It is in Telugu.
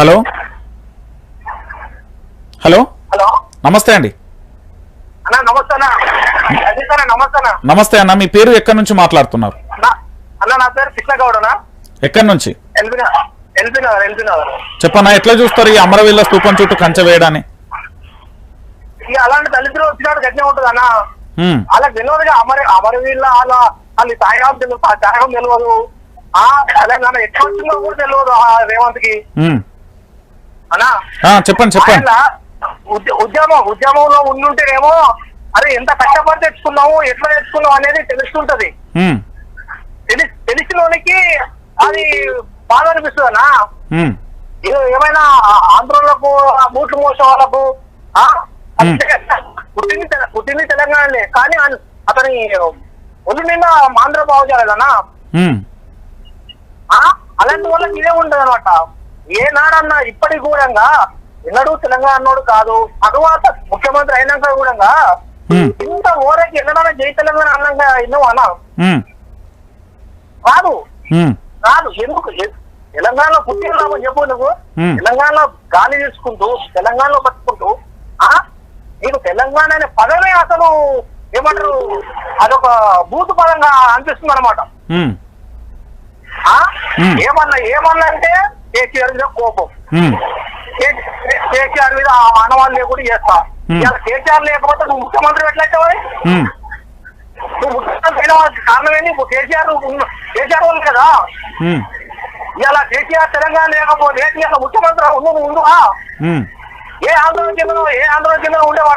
హలో? హలో? హలో? నమస్తే అండి. అన్న నమస్తే అన్న. మీ పేరు ఎక్కడి నుంచి మాట్లాడుతున్నారు? అన్న నా పేరు కృష్ణగౌడనా ఎక్కడి నుంచి? చెప్పన్నా ఎట్లా చూస్తారు ఈ అమరవీళ్ళ స్తూపం చుట్టూ కంచె వేయడాన్ని అలాంటి దళితులు వచ్చినట్టు గట్టిగా ఉంటుంది అన్న. ఉమ్, అలా తెలియదుగా అమర అమరవీళ్ళ వాళ్ళ వాళ్ళు త్యాగం తెలియదు ఆ త్యాగం తెలియదు ఆ తెలంగాణ ఎట్లా వచ్చిందో కూడా తెలియదు ఆ రేవంత్కి చెప్పండి చెప్పండి. ఉద్యమం ఉద్యమంలో ఉండుంటేనేమో అరే ఎంత కష్టపడి తెచ్చుకున్నాము ఎట్లా తెచ్చుకున్నాం అనేది తెలుస్తుంటది. ఉమ్, తెలి తెలిసినోనికి అది బాధ అనిపిస్తుంది అన్న. ఉమ్, ఇది ఏమైనా ఆంధ్రులకు బూట్లు మోసే వాళ్ళకు. పుట్టింది పుట్టింది తెలంగాణలే కానీ అతని ఒళ్ళు నిండా ఆంధ్ర బాగు ఆ? అలాంటి వాళ్ళకి ఇదే ఉండదు అనమాట ఏ నాడన్నా ఇప్పటికి కూడా ఎన్నడూ తెలంగాణోడు కాదు తరువాత ముఖ్యమంత్రి అయినాక కూడా. ఇంత ఓరకి ఎన్నడన్నా జై తెలంగాణ అన్నాక ఎన్నో అన్నా? కాదు. కాదు. ఎందుకు? తెలంగాణలో పుట్టిన చెప్పు నువ్వు. తెలంగాణలో గాలి తీసుకుంటూ తెలంగాణలో బతుకుంటూ ఆ? నీకు తెలంగాణ అనే పదమే అసలు ఏమంటారు? అదొక బూతు పదంగా అనిపిస్తుంది అనమాట. ఏమన్నా ఏమన్నా అంటే కేసీఆర్ మీద కోపం. కేసీఆర్ మీద ఆ మానవాళ్ళు లేకుండా చేస్తా. ఇవాళ కేసీఆర్ లేకపోతే నువ్వు ముఖ్యమంత్రి ఎట్లయితే నువ్వు ముఖ్యమంత్రి అయిన కారణం ఏంటి ఇప్పుడు కేసీఆర్ కేసీఆర్ వాళ్ళు కదా? ఇలా కేసీఆర్ తెలంగాణ లేకపోతే ఇలా ముఖ్యమంత్రి ఉండు ఉండుగా. ఏ ఆందోళన చెందిన ఏ ఆందోళన చెందిన ఉండేవాడు?